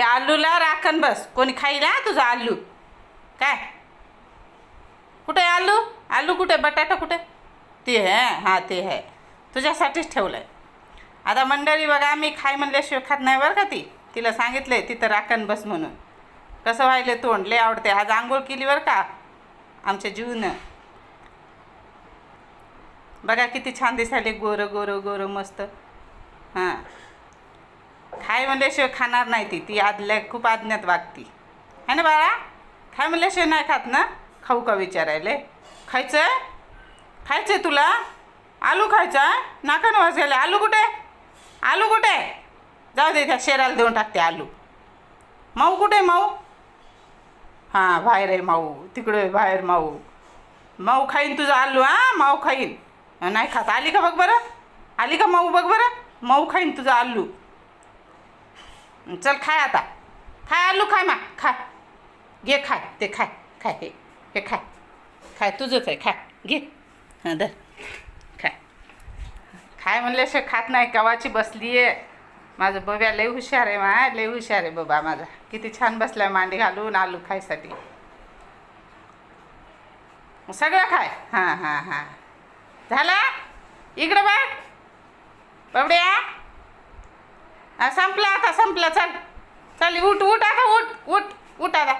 त्या आलूला राखण बस. कोणी खाईला तुझा आलू. काय? कुठे आलू? आलू कुठे? बटाटा कुठे? ते आहे हां ते आहे. तुझ्यासाठीच ठेवलं आहे आता मंडळी बघा मी खाय म्हणल्याशिवाय खात नाही बरं का ती? तिला सांगितलं आहे तिथं राखण बस म्हणून. कसं व्हायलं तोंड? लय आवडते आज आंघोळ केली बरं का? आमच्या जीवनं. बघा किती छान दिसायले. गोरं गोरं गोरं मस्त. हां. खाय म्हणल्याशिवाय खाणार नाही ती. ती आदल्या खूप आज्ञात वागती. है ना बाळा? खाय म्हणल्याशिवाय नाही खात ना? खाऊ का विचारायले? खायचं खायचं आहे तुला? आलू खायचा? नाका वाज गेले आलू कुठे? आलू कुठे? जाऊ दे त्या शेराला देऊन टाकते आलू. माऊ कुठे माऊ? हां बाहेर आहे माऊ. तिकडे बाहेर माऊ. माऊ खाईन तुझं आलू हां? माऊ खाईन. नाही खात. आली का बघ बरं? आली का माऊ बघ बरं? माऊ खाईन तुझं आलू. चल खाय आता. खाय आलू खाय मा खाय. घे खाय ते खाय खाय हे हे खाय. खाय तुझंच आहे खाय घे. हां दर खाय. खाय म्हणल्याशिवाय खात नाही कवाची बसली आहे. माझं बब्या लय हुशार आहे मा लय हुशार आहे बाबा माझा. किती छान बसलाय मांडी घालून आलू खायसाठी. सगळं खाय. हां हां हां. झाला? इकडं बघ. बबड्या? संपला आता संपला चल. चल उठ उठ आता उठ उठ उठ आता.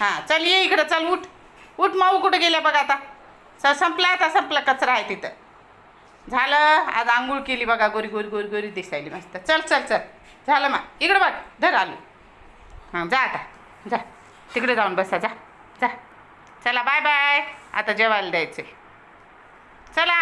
हां चल ये इकडं चल उठ. उठ माऊ कुठं गेल्या बघ आता. स संपला आता संपला कचरा आहे तिथं. झालं आज आंघोळ केली बघा गोरी गोरी गोरी गोरी दिसायली मस्त. चल चल चल. झालं मा इकडं बघ धर आलो. हां जा आता. जा. तिकडे जाऊन बसा जा. जा. चला बाय बाय. आता जेवायला द्यायचं चला.